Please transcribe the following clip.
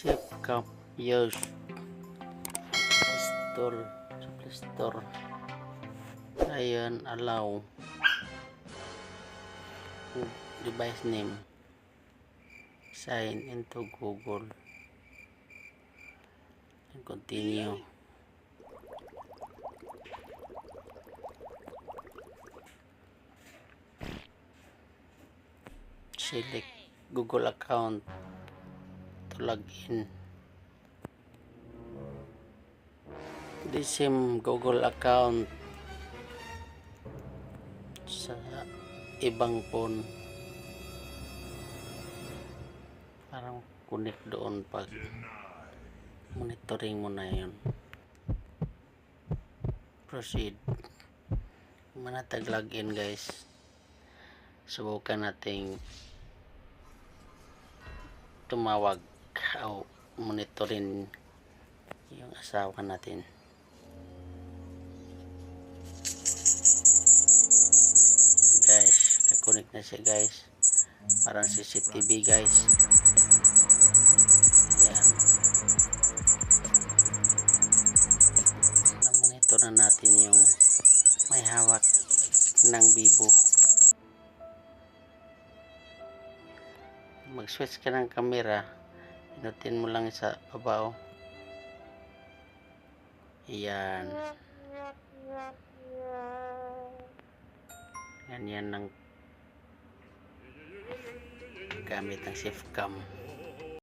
Ship Cup Years Store Play Store Ayan, allow. Device name. Sign into Google. And continue. Select Google account log in same Google account sa ibang phone. Parang connect doon pag monitoring mo na yun. Proceed. Manatag login guys. Subukan nating tumawag o monitorin yung asawa natin? Guys kakunik na siya guys. Parang CCTV guys. Yan na monitor na natin yung may hawak ng bibo. Mag switch ka ng camera pinutin mo lang sa babaw. Yan ganyan ng gamit ng safe cam